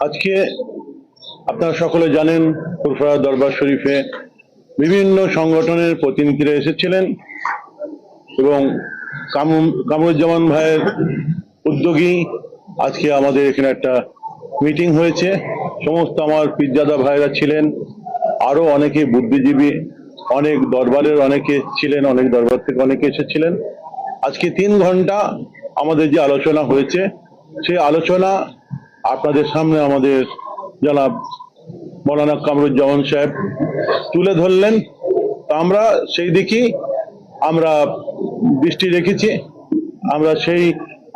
আজকে আপনারা সকলে জানেন ফুরফুরা দরবার শরীফে বিভিন্ন সংগঠনের প্রতিনিধিরা এসেছিলেন এবং কামরু- কামরুজ্জামান ভাইয়ের উদ্যোগী আজকে আমাদের এখানে একটা মিটিং হয়েছে। সমস্ত আমার পিজ্জাদা ভাইরা ছিলেন, আরও অনেকে বুদ্ধিজীবী, অনেক দরবারের অনেকে ছিলেন, অনেক দরবার থেকে অনেকে এসেছিলেন। আজকে তিন ঘণ্টা আমাদের যে আলোচনা হয়েছে, সেই আলোচনা আপনাদের সামনে আমাদের জনাব মৌলানা কামরুজ্জামান সাহেব তুলে ধরলেন। তা আমরা সেই দিকেই আমরা দৃষ্টি রেখেছি। আমরা সেই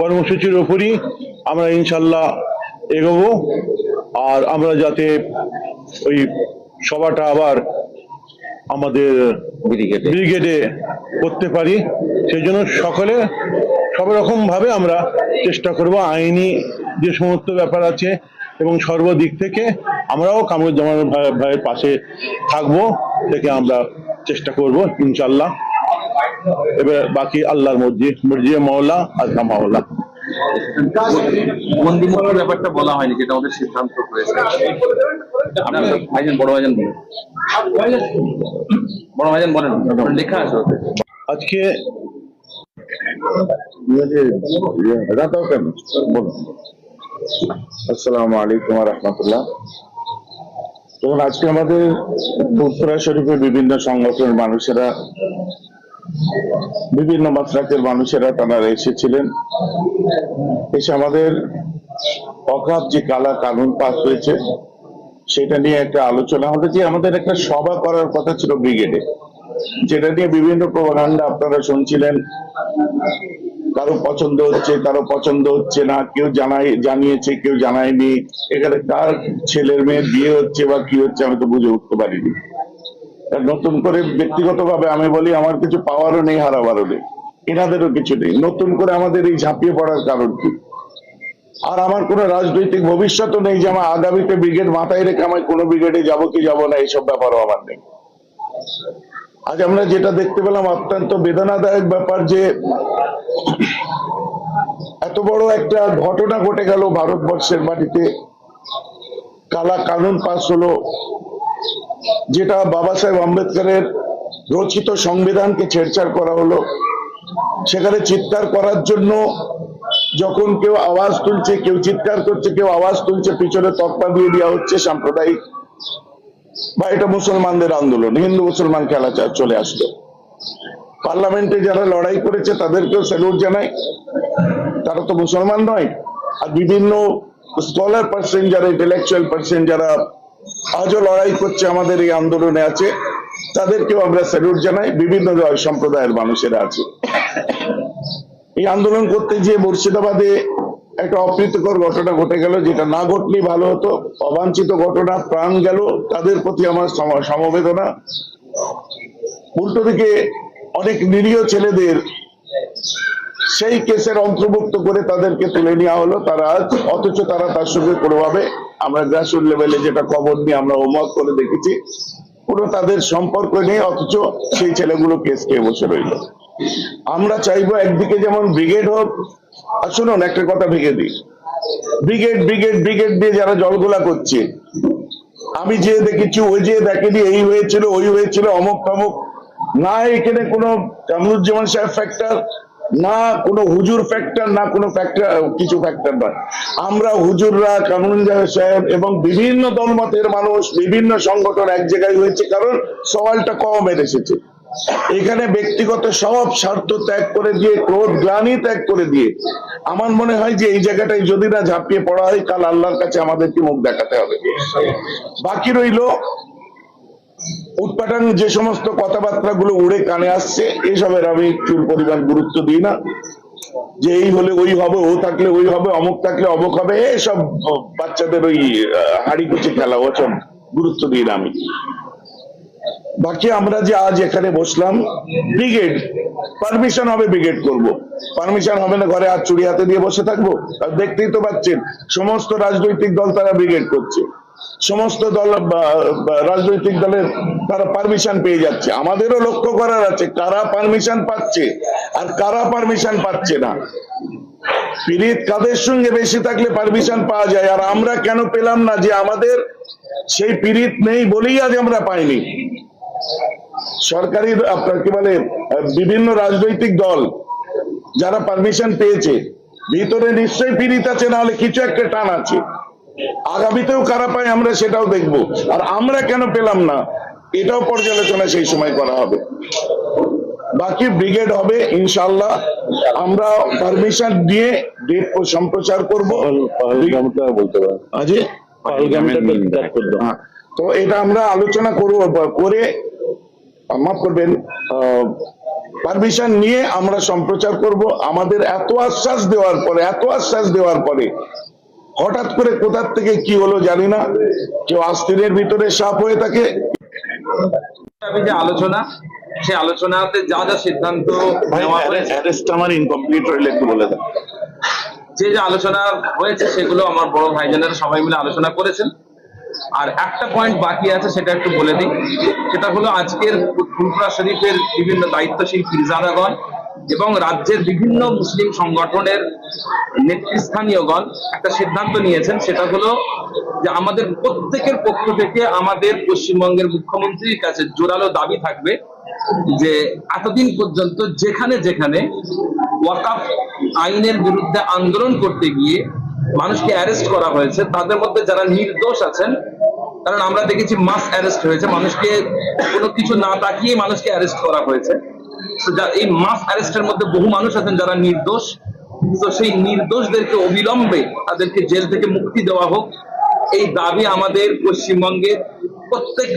কর্মসূচির উপরই আমরা ইনশাল্লাহ এগোবো। আর আমরা যাতে ওই সভাটা আবার আমাদের ব্রিগেডে ব্রিগেডে করতে পারি। সেই জন্য সকলে সব রকম ভাবে আমরা চেষ্টা করব আইনি যে সমস্ত ব্যাপার আছে এবং সর্বদিক থেকে আমরাও কামরুজ্জামান ভাই ভাইয়ের পাশে থাকব থেকে আমরা চেষ্টা করব ইনশাল্লাহ এবার বাকি আল্লাহর মর্জি মর্জি মৌলা আর মাওলা। বন্দি ব্যাপারটা বলা হয়নি যেটা আমাদের সিদ্ধান্ত হয়েছে। আপনার ভাইজান বড় ভাইজান বলেন। বড় ভাইজান বলেন লেখা আছে ওতে। আজকে আসসালামু আলাইকুম রহমতুল্লাহ। তখন আজকে আমাদের ফুরফুরা শরীফের বিভিন্ন সংগঠনের মানুষেরা, বিভিন্ন মাত্রাকের মানুষেরা তারা এসেছিলেন। এসে আমাদের অকাপ যে কালা কানুন পাস হয়েছে, সেটা নিয়ে একটা আলোচনা হলো যে আমাদের একটা সভা করার কথা ছিল ব্রিগেডে, যেটা নিয়ে বিভিন্ন প্রভাকাণ্ডা আপনারা শুনছিলেন। কারও পছন্দ হচ্ছে, কারও পছন্দ হচ্ছে না, কেউ জানাই, জানিয়েছে, কেউ জানায়নি। এখানে কার ছেলের মেয়ের বিয়ে হচ্ছে বা কি হচ্ছে আমি তো বুঝে উঠতে পারিনি। নতুন করে ব্যক্তিগতভাবে আমি বলি, আমার কিছু পাওয়ারও নেই হারাবারও নেই। এনাদেরও কিছু নেই। নতুন করে আমাদের এই ঝাঁপিয়ে পড়ার কারণ কি? আর আমার কোনো রাজনৈতিক ভবিষ্যৎও নেই যে আমার আগামীতে ব্রিগেড মাথায় রেখে আমি কোনো ব্রিগেডে যাব কি যাব না, এইসব ব্যাপারও আমার নেই। আজ আমরা যেটা দেখতে পেলাম, অত্যন্ত বেদনাদায়ক ব্যাপার যে এত বড় একটা ঘটনা ঘটে গেল ভারতবর্ষের মাটিতে। কালা কানুন পাস হলো, যেটা বাবা সাহেব আম্বেদকরের রচিত সংবিধানকে ছেড়ছাড় করা হলো। সেখানে চিৎকার করার জন্য যখন কেউ আওয়াজ তুলছে, কেউ চিৎকার করছে, কেউ আওয়াজ তুলছে, পিছনে তকমা দিয়ে দেওয়া হচ্ছে সাম্প্রদায়িক। বা এটা মুসলমানদের আন্দোলন, হিন্দু মুসলমান খেলা চলে আসলো পার্লামেন্টে যারা লড়াই করেছে, তাদেরকেও স্যালুট জানাই। তারা তো মুসলমান নয়। আর বিভিন্ন স্কলার পার্সন যারা ইন্টেলেকচুয়াল পার্সন যারা আজও লড়াই করছে আমাদের এই আন্দোলনে আছে, তাদেরকেও আমরা স্যালুট জানাই। বিভিন্ন সম্প্রদায়ের মানুষেরা আছে। এই আন্দোলন করতে গিয়ে মুর্শিদাবাদে একটা অপ্রীতিকর ঘটনা ঘটে গেল, যেটা না ঘটলেই ভালো হতো। অবাঞ্ছিত ঘটনা, প্রাণ গেল তাদের প্রতি আমার সমবেদনা। উল্টো দিকে অনেক নিরীহ ছেলেদের সেই কেসের অন্তর্ভুক্ত করে তাদেরকে তুলে নেওয়া হলো। তারা আজ, অথচ তারা তার সঙ্গে কোনোভাবে, আমরা গ্রাসরুট লেভেলে যেটা খবর নিয়ে আমরা হোমওয়ার্ক করে দেখেছি, কোনো তাদের সম্পর্ক নেই, অথচ সেই ছেলেগুলো কেস খেয়ে বসে রইল। আমরা চাইব একদিকে যেমন ব্রিগেড হোক আর শুনুন, একটা কথা ভেঙে দিই। ব্রিগেড ব্রিগেড ব্রিগেড দিয়ে যারা জলগোলা করছে, আমি যে দেখেছি, ওই যে দেখেনি, এই হয়েছিল, ওই হয়েছিল, অমুক তমুক। না এখানে কোনো কামরুজ্জামান সাহেব ফ্যাক্টর না কোনো হুজুর ফ্যাক্টর না কোনো ফ্যাক্টর কিছু ফ্যাক্টর নয়। আমরা হুজুররা কামরুজ্জামান সাহেব এবং বিভিন্ন দলমতের মানুষ, বিভিন্ন সংগঠন এক জায়গায় হয়েছে, কারণ সওয়ালটা কমের এসেছে। এখানে ব্যক্তিগত সব স্বার্থ ত্যাগ করে দিয়ে, ক্রোধ, গ্লানি ত্যাগ করে দিয়ে, আমার মনে হয় যে এই জায়গাটায় যদি না ঝাঁপিয়ে পড়া হয়, কাল আল্লাহর কাছে আমাদেরকে মুখ দেখাতে হবে। বাকি রইল, উৎপাটন যে সমস্ত কথাবার্তা গুলো উড়ে কানে আসছে, এসবের আমি চুল পরিমাণ গুরুত্ব দিই না। যে এই হলে ওই হবে, ও থাকলে ওই হবে, অমুক থাকলে অমুক হবে, এসব বাচ্চাদের ওই হাড়ি কুচি খেলা, ওসব গুরুত্ব দিই না আমি। বাকি আমরা যে আজ এখানে বসলাম ব্রিগেড পারমিশন হবে ব্রিগেড করব। পারমিশন হবে না, ঘরে আর চুরি হাতে দিয়ে বসে থাকব? আর দেখতেই তো পাচ্ছেন, সমস্ত রাজনৈতিক দল তারা ব্রিগেড করছে। সমস্ত দল রাজনৈতিক দলের তারা পারমিশন পেয়ে যাচ্ছে। আমাদেরও লক্ষ্য করার আছে, কারা পারমিশন পাচ্ছে আর কারা পারমিশন পাচ্ছে না। পিরিত কাদের সঙ্গে বেশি থাকলে পারমিশন পাওয়া যায়? আর আমরা কেন পেলাম না যে আমাদের সেই পিরিত নেই বলেই আজ আমরা পাইনি? সরকারি আপনার কি বলে বিভিন্ন রাজনৈতিক দল যারা পারমিশন পেয়েছে ভিতরে নিশ্চয়ই পিরিত আছে নাহলে কিছু একটা টান আছে। আগামীতেও কারা পায় আমরা সেটাও দেখব। আর আমরা কেন পেলাম না এটাও পর্যালোচনা সেই সময় করা হবে। বাকি ব্রিগেড হবে ইনশাল্লাহ আমরা পারমিশন দিয়ে ডেট সম্প্রচার করব। বলতে হবে। হ্যাঁ, তো এটা আমরা আলোচনা করব করে মাফ করবেন পারমিশন নিয়ে আমরা সম্প্রচার করব। আমাদের এত আশ্বাস দেওয়ার পরে এত আশ্বাস দেওয়ার পরে হঠাৎ করে কোথার থেকে কি হলো জানি না। কেউ আস্তিনের ভিতরে সাপ হয়ে থাকে। যে আলোচনা সেই আলোচনাতে যা যা সিদ্ধান্ত নেওয়া হয়েছে আমার ইনকমপ্লিট রইলে একটু বলে দেন। যে যে আলোচনা হয়েছে সেগুলো আমার বড় ভাইজানেরা সবাই মিলে আলোচনা করেছেন। আর একটা পয়েন্ট বাকি আছে, সেটা একটু বলে দিই। সেটা হলো আজকের ফুলপুরা শরীফের বিভিন্ন দায়িত্বশীল ফিরজাদাগণ এবং রাজ্যের বিভিন্ন মুসলিম সংগঠনের নেতৃস্থানীয়গণ একটা সিদ্ধান্ত নিয়েছেন। সেটা হলো যে আমাদের প্রত্যেকের পক্ষ থেকে আমাদের পশ্চিমবঙ্গের মুখ্যমন্ত্রীর কাছে জোরালো দাবি থাকবে যে এতদিন পর্যন্ত যেখানে যেখানে ওয়াকাফ আইনের বিরুদ্ধে আন্দোলন করতে গিয়ে মানুষকে অ্যারেস্ট করা হয়েছে, তাদের মধ্যে যারা নির্দোষ আছেন কারণ আমরা দেখেছি মাস অ্যারেস্ট হয়েছে, মানুষকে কোনো কিছু না তাকিয়ে মানুষকে অ্যারেস্ট করা হয়েছে। এই মাস অ্যারেস্টের মধ্যে বহু মানুষ আছেন যারা নির্দোষ। তো সেই নির্দোষদেরকে অবিলম্বে তাদেরকে জেল থেকে মুক্তি দেওয়া হোক। এই দাবি আমাদের পশ্চিমবঙ্গের প্রত্যেক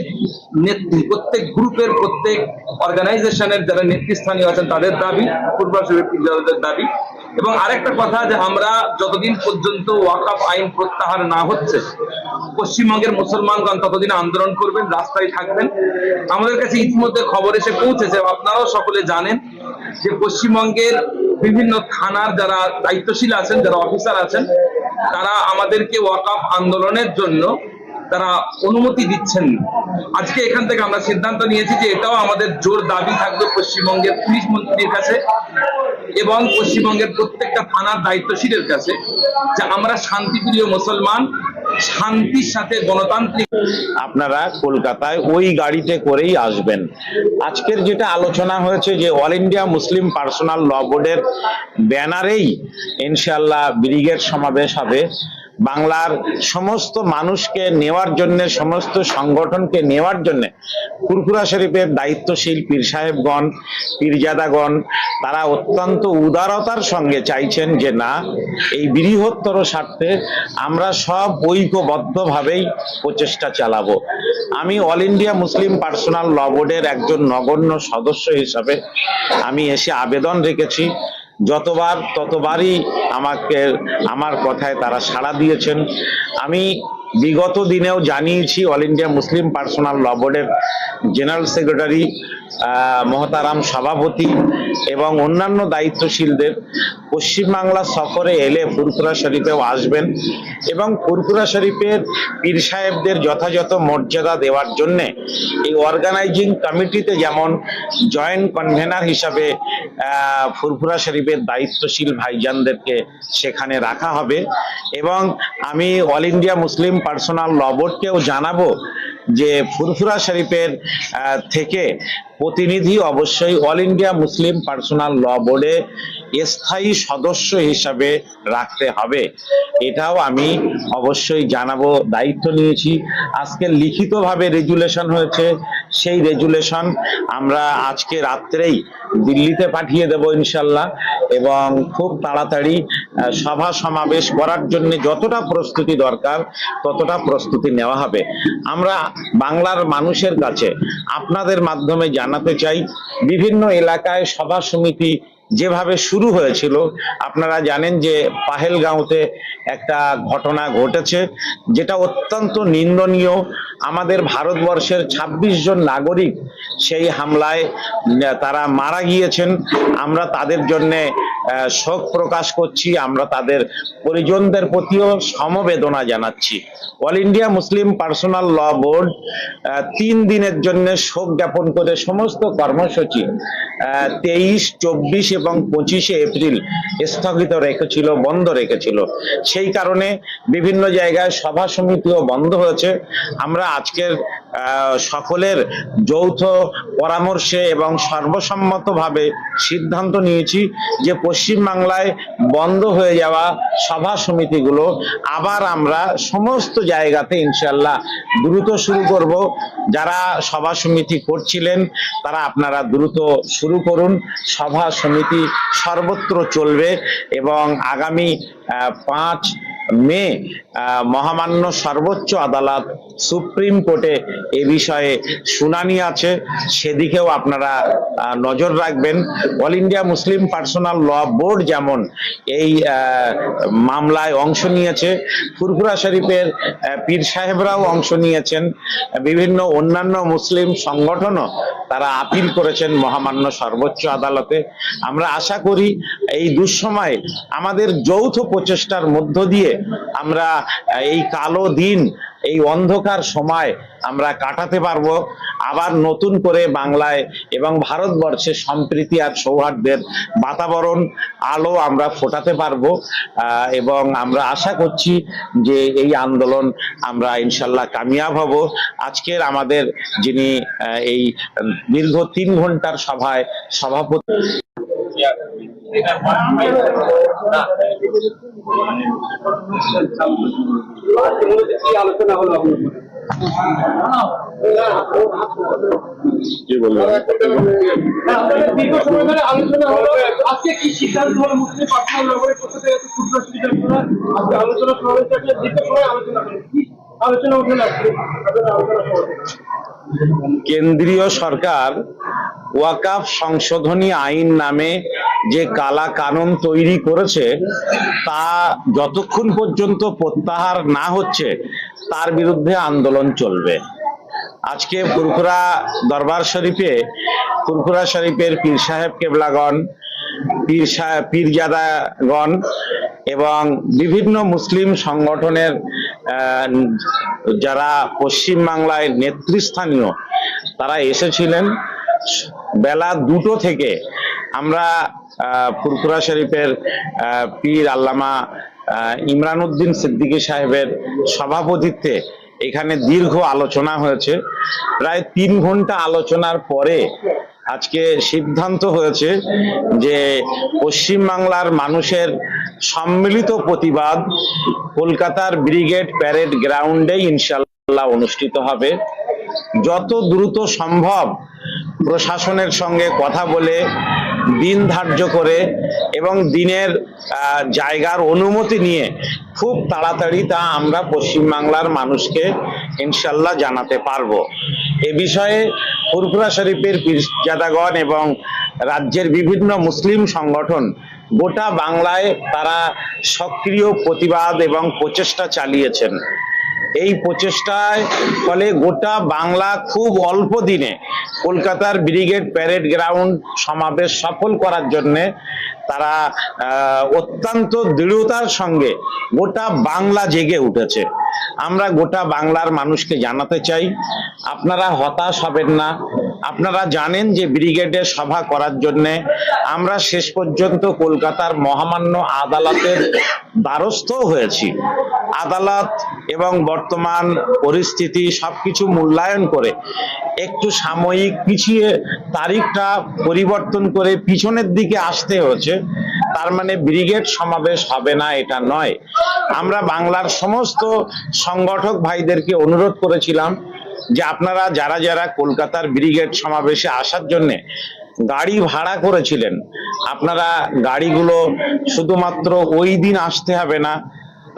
নেত্রী, প্রত্যেক গ্রুপের, প্রত্যেক অর্গানাইজেশনের যারা নেতৃস্থানীয় আছেন, তাদের দাবি পূর্বাসের দাবি। এবং আরেকটা কথা যে আমরা যতদিন পর্যন্ত ওয়াকাফ আইন প্রত্যাহার না হচ্ছে, পশ্চিমবঙ্গের মুসলমানগণ ততদিন আন্দোলন করবেন, রাস্তায় থাকবেন। আমাদের কাছে ইতিমধ্যে খবর এসে পৌঁছেছে, আপনারাও সকলে জানেন যে পশ্চিমবঙ্গের বিভিন্ন থানার যারা দায়িত্বশীল আছেন, যারা অফিসার আছেন, তারা আমাদেরকে ওয়াকাফ আন্দোলনের জন্য তারা অনুমতি দিচ্ছেন আজকে এখান থেকে আমরা সিদ্ধান্ত নিয়েছি যে এটাও আমাদের জোর দাবি থাকবে পশ্চিমবঙ্গের পুলিশ মন্ত্রীর কাছে এবং পশ্চিমবঙ্গের প্রত্যেকটা থানার দায়িত্বশীলের কাছে, যে আমরা শান্তিপ্রিয় মুসলমান, শান্তির সাথে গণতান্ত্রিক আপনারা কলকাতায় ওই গাড়িতে করেই আসবেন। আজকের যেটা আলোচনা হয়েছে যে All India Muslim Personal Law বোর্ডের ব্যানারেই ইনশাল্লাহ ব্রিগেড সমাবেশ হবে। বাংলার সমস্ত মানুষকে নেওয়ার জন্য, সমস্ত সংগঠনকে নেওয়ার জন্য ফুরফুরা শরীফের দায়িত্বশীল পীর সাহেবগণ পীরজাদাগণ তারা অত্যন্ত উদারতার সঙ্গে চাইছেন যে না, এই বৃহত্তর স্বার্থে আমরা সব ঐক্যবদ্ধভাবেই প্রচেষ্টা চালাবো। আমি All India Muslim Personal Law বোর্ডের একজন নগণ্য সদস্য হিসাবে আমি এসে আবেদন রেখেছি। যতবার ততবারই আমাকে, আমার কথায় তারা সাড়া দিয়েছেন। আমি বিগত দিনেও জানিয়েছি All India Muslim Personal Law বোর্ডের জেনারেল সেক্রেটারি মহতারাম সভাপতি এবং অন্যান্য দায়িত্বশীলদের পশ্চিমবাংলা সফরে এলে ফুরফুরা শরীফেও আসবেন এবং ফুরফুরা শরীফের পীর সাহেবদের যথাযথ মর্যাদা দেওয়ার জন্য এই অর্গানাইজিং কমিটিতে যেমন জয়েন্ট কনভেনার হিসাবে ফুরফুরা শরীফের দায়িত্বশীল ভাইজানদেরকে সেখানে রাখা হবে। এবং আমি All India Muslim Personal Law বোর্ডকেও জানাব যে ফুরফুরা শরীফের থেকে প্রতিনিধি অবশ্যই All India Muslim Personal Law বোর্ডে স্থায়ী সদস্য হিসাবে রাখতে হবে। এটাও আমি অবশ্যই জানাব, দায়িত্ব নিয়েছি। আজকে লিখিতভাবে রেজুলেশন হয়েছে। সেই রেজুলেশন আমরা আজকে রাত্রেই দিল্লিতে পাঠিয়ে দেব ইনশাল্লাহ। এবং খুব তাড়াতাড়ি সভা সমাবেশ করার জন্য যতটা প্রস্তুতি দরকার, ততটা প্রস্তুতি নেওয়া হবে। আমরা বাংলার মানুষের কাছে আপনাদের মাধ্যমে জানাতে চাই, বিভিন্ন এলাকায় সভা সমিতি যেভাবে শুরু হয়েছিল, আপনারা জানেন যে পাহেলগাঁওতে একটা ঘটনা ঘটেছে, যেটা অত্যন্ত নিন্দনীয়। আমাদের ভারতবর্ষের ২৬ জন নাগরিক সেই হামলায় তারা মারা গিয়েছেন। আমরা তাদের জন্যে শোক প্রকাশ করছি। আমরা তাদের পরিজনদের প্রতিও সমবেদনা জানাচ্ছি। All India Muslim Personal Law Board তিন দিনের জন্য শোক জ্ঞাপন করে সমস্ত কর্মসূচি তেইশ, চব্বিশ এবং পঁচিশে এপ্রিল স্থগিত রেখেছিল, বন্ধ রেখেছিল। সেই কারণে বিভিন্ন জায়গায় সভা সমিতিও বন্ধ হয়েছে। আমরা আজকের সকলের যৌথ পরামর্শে এবং সর্বসম্মতভাবে সিদ্ধান্ত নিয়েছি যে পশ্চিমবাংলায় বন্ধ হয়ে যাওয়া সভা সমিতিগুলো আবার আমরা সমস্ত জায়গাতে ইনশাল্লাহ দ্রুত শুরু করব। যারা সভা সমিতি করছিলেন, তারা আপনারা দ্রুত শুরু করুন। সভা সমিতি সর্বত্র চলবে এবং আগামী পাঁচ মে মহামান্য সর্বোচ্চ আদালত সুপ্রিম কোর্টে এ বিষয়ে শুনানি আছে। সেদিকেও আপনারা নজর রাখবেন। All India Muslim Personal Law Board যেমন এই মামলায় অংশ নিয়েছে, ফুরফুরা শরীফের পীর সাহেবরাও অংশ নিয়েছেন। বিভিন্ন অন্যান্য মুসলিম সংগঠনও তারা আপিল করেছেন মহামান্য সর্বোচ্চ আদালতে। আমরা আশা করি এই দুঃসময়ে আমাদের যৌথ প্রচেষ্টার মধ্য দিয়ে আমরা এই কালো দিন, এই অন্ধকার সময় আমরা কাটাতে পারব। আবার নতুন করে বাংলায় এবং ভারতবর্ষে সম্প্রীতি আর সৌহার্দ্যের বাতাবরণ আলো আমরা ফোটাতে পারব। এবং আমরা আশা করছি যে এই আন্দোলন আমরা ইনশাল্লাহ কামিয়াব হব। আজকের আমাদের যিনি এই দীর্ঘ তিন ঘণ্টার সভায় সভাপতি আলোচনা হলো আজকে কি সিদ্ধান্ত হলো মুসলিম পার্সোনাল নগরের পক্ষ থেকে আজকে আলোচনা সমাবেশ দীর্ঘ সময় আলোচনা কেন্দ্রীয় সরকার ওয়াকাফ সংশোধনী আইন নামে যে কালা কানুন তৈরি করেছে, তা যতক্ষণ পর্যন্ত প্রত্যাহার না হচ্ছে, তার বিরুদ্ধে আন্দোলন চলবে। আজকে ফুরফুরা দরবার শরীফে ফুরফুরা শরীফের পীর সাহেব কেবলাগণ, পীর সাহেব, পীরজাদাগণ এবং বিভিন্ন মুসলিম সংগঠনের যারা পশ্চিম বাংলায় নেতৃস্থানীয়, তারা এসেছিলেন বেলা দুটো থেকে। আমরা ফুরফুরা শরীফের পীর আল্লামা ইমরান উদ্দিন সিদ্দিকী সাহেবের সভাপতিত্বে এখানে দীর্ঘ আলোচনা হয়েছে। প্রায় তিন ঘণ্টা আলোচনার পরে আজকে সিদ্ধান্ত হয়েছে যে পশ্চিম বাংলার মানুষের সম্মিলিত প্রতিবাদ কলকাতার ব্রিগেড প্যারেড গ্রাউন্ডে ইনশাল্লাহ অনুষ্ঠিত হবে। যত দ্রুত সম্ভব প্রশাসনের সঙ্গে কথা বলে, দিন ধার্য করে এবং দিনের জায়গার অনুমতি নিয়ে খুব তাড়াতাড়ি তা আমরা পশ্চিমবাংলার মানুষকে ইনশাল্লাহ জানাতে পারব। এ বিষয়ে ফুরফুরা শরীফের পীরজাদাগণ এবং রাজ্যের বিভিন্ন মুসলিম সংগঠন, গোটা বাংলায় তারা সক্রিয় প্রতিবাদ এবং প্রচেষ্টা চালিয়েছেন। এই প্রচেষ্টায় ফলে গোটা বাংলা খুব অল্প দিনে কলকাতার ব্রিগেড প্যারেড গ্রাউন্ড সমাবেশ সফল করার জন্য তারা অত্যন্ত দৃঢ়তার সঙ্গে গোটা বাংলা জেগে উঠেছে। আমরা গোটা বাংলার মানুষকে জানাতে চাই, আপনারা হতাশ হবেন না। আপনারা জানেন যে ব্রিগেডে সভা করার জন্যে আমরা শেষ পর্যন্ত কলকাতার মহামান্য আদালতের দ্বারস্থ হয়েছি। আদালত এবং বর্তমান পরিস্থিতি সবকিছু মূল্যায়ন করে একটু সাময়িক পিছিয়ে তারিখটা পরিবর্তন করে পিছনের দিকে আসতে হয়েছে। তার মানে ব্রিগেড সমাবেশ হবে না, এটা নয়। আমরা বাংলার সমস্ত সংগঠক ভাইদেরকে অনুরোধ করেছিলাম যে আপনারা যারা যারা কলকাতার ব্রিগেড সমাবেশে আসার জন্য গাড়ি ভাড়া করেছিলেন, আপনারা গাড়িগুলো শুধুমাত্র ওই দিন আসতে হবে না,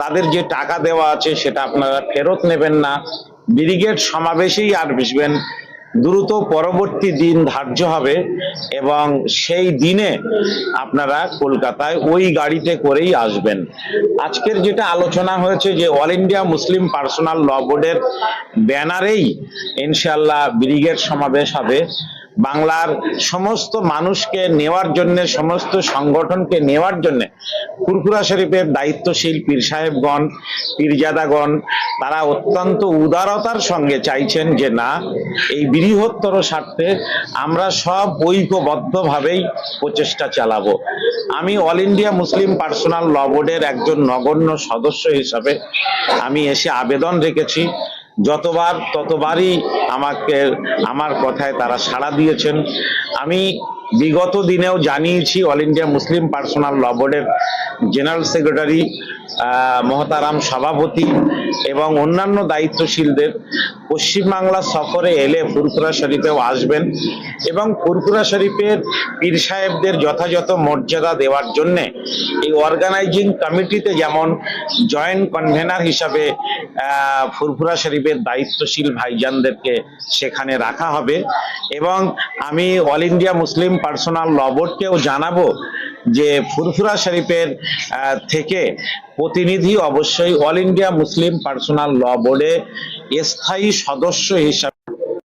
তাদের যে টাকা দেওয়া আছে সেটা আপনারা ফেরত নেবেন না। ব্রিগেড সমাবেশেই আর বসবেন দ্রুত পরবর্তী দিন ধার্য হবে এবং সেই দিনে আপনারা কলকাতায় ওই গাড়িতে করেই আসবেন। আজকের যেটা আলোচনা হয়েছে যে All India Muslim Personal Law বোর্ডের ব্যানারেই ইনশাল্লাহ ব্রিগেড সমাবেশ হবে। বাংলার সমস্ত মানুষকে নেওয়ার জন্য, সমস্ত সংগঠনকে নেওয়ার জন্য ফুরফুরা শরীফের দায়িত্বশীল পীর সাহেবগণ, পীরজাদাগণ, তারা অত্যন্ত উদারতার সঙ্গে চাইছেন যে না, এই বৃহত্তর স্বার্থে আমরা সব ঐক্যবদ্ধভাবেই প্রচেষ্টা চালাবো। আমি All India Muslim Personal Law বোর্ডের একজন নগণ্য সদস্য হিসাবে আমি এসে আবেদন রেখেছি। যতবার ততবারই আমাকে, আমার কথায় তারা সাড়া দিয়েছেন। আমি বিগত দিনেও জানিয়েছি, All India Muslim Personal Law বোর্ডের জেনারেল সেক্রেটারি মহতারাম সভাপতি এবং অন্যান্য দায়িত্বশীলদের পশ্চিমবাংলা সফরে এলে ফুরফুরা শরীফেও আসবেন এবং ফুরফুরা শরীফের পীর সাহেবদের যথাযথ মর্যাদা দেওয়ার জন্যে এই অর্গানাইজিং কমিটিতে যেমন জয়েন্ট কনভেনার হিসাবে ফুরফুরা শরীফের দায়িত্বশীল ভাইজানদেরকে সেখানে রাখা হবে এবং আমি All India Muslim Personal Law বোর্ডকেও জানাব যে ফুরফুরা শরীফের থেকে প্রতিনিধি অবশ্যই All India Muslim Personal Law বোর্ডে স্থায়ী সদস্য হিসাবে